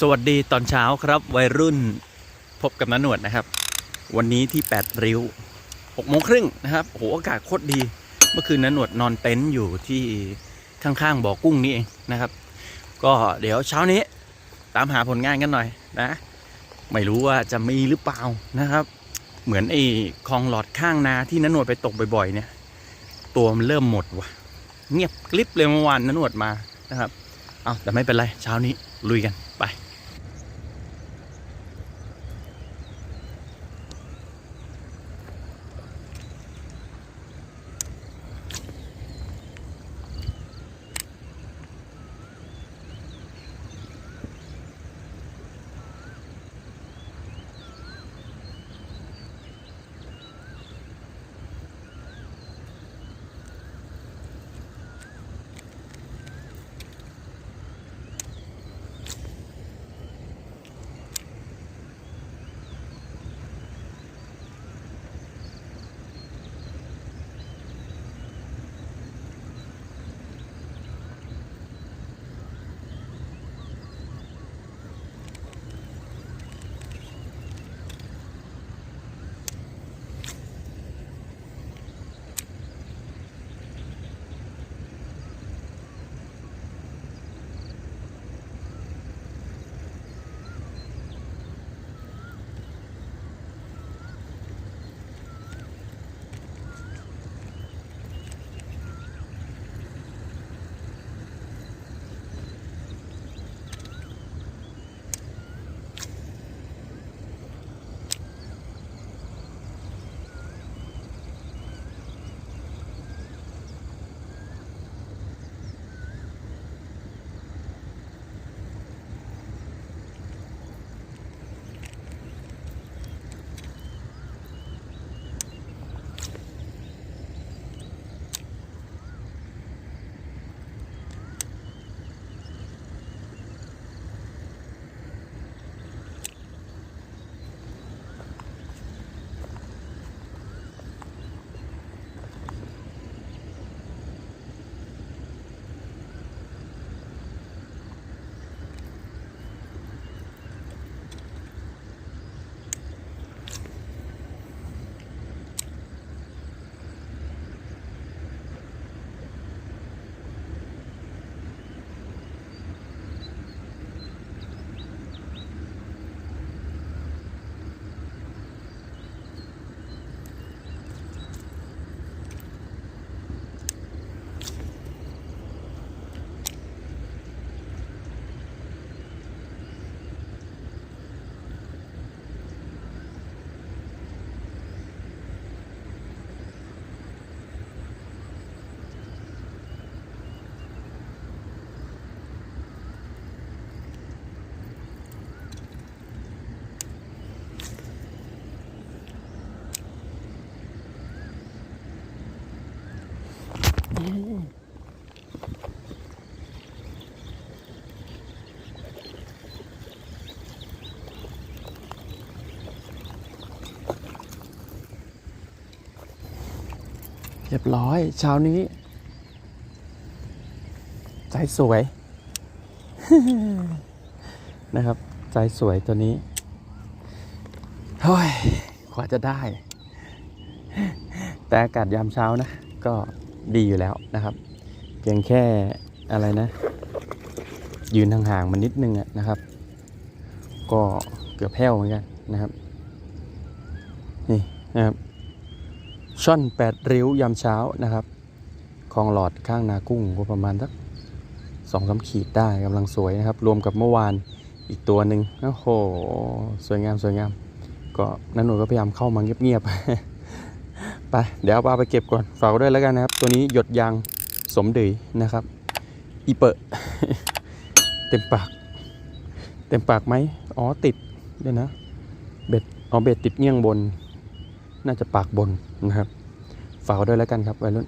สวัสดีตอนเช้าครับวัยรุ่นพบกับน้าหนวดนะครับ วันนี้ที่ 8 ริ้ว6โมงครึ่งนะครับโหอากาศโคตรดี เมื่อคืนน้าหนวดนอนเต็นท์อยู่ที่ข้างๆบ่อกุ้งนี่เองนะครับ ก็เดี๋ยวเช้านี้ตามหาผลงานกันหน่อยนะ ไม่รู้ว่าจะมีหรือเปล่านะครับ เหมือนไอ้คลองหลอดข้างนาที่น้าหนวดไปตกบ่อยๆ เนี่ย ตัวมันเริ่มหมดว่ะ เงียบกริบเลยเมื่อวานน้าหนวดมานะครับ เอาแต่ไม่เป็นไรเช้านี้ลุยกัน เรียบร้อยเช้านี้ใจสวย นะครับ ใจสวยตัวนี้เฮ้ยกว่าจะได้ แต่อากาศยามเช้านะ ก็ ดีอยู่แล้วนะครับ เพียงแค่อะไรนะ ยืนห่างๆมันนิดนึงอะนะครับ ก็เกือบแพ้วเหมือนกันนะครับ นี่นะครับช่อนแปดริ้วยามเช้านะครับคลองหลอดข้างนากุ้งก็ประมาณสักสองสามขีดได้กำลังสวยนะครับ รวมกับเมื่อวานอีกตัวหนึ่งโอ้โห สวยงามสวยงาม ก็นันหนูก็พยายามเข้ามาเงียบๆ ไปเดี๋ยวเอาปลาไปเก็บก่อนฝากได้วยแล้วกันนะครับ ตัวนี้หยดยางสมดือนะครับ อีเปอะเต็มปาก เต็มปากไหมอ๋อติดเดี๋ยวนะเบ็ดอ๋อเบ็ดติดเงี้ยงบน น่าจะปากบนนะครับฝากได้วยแล้วกันครับวัยรุ่น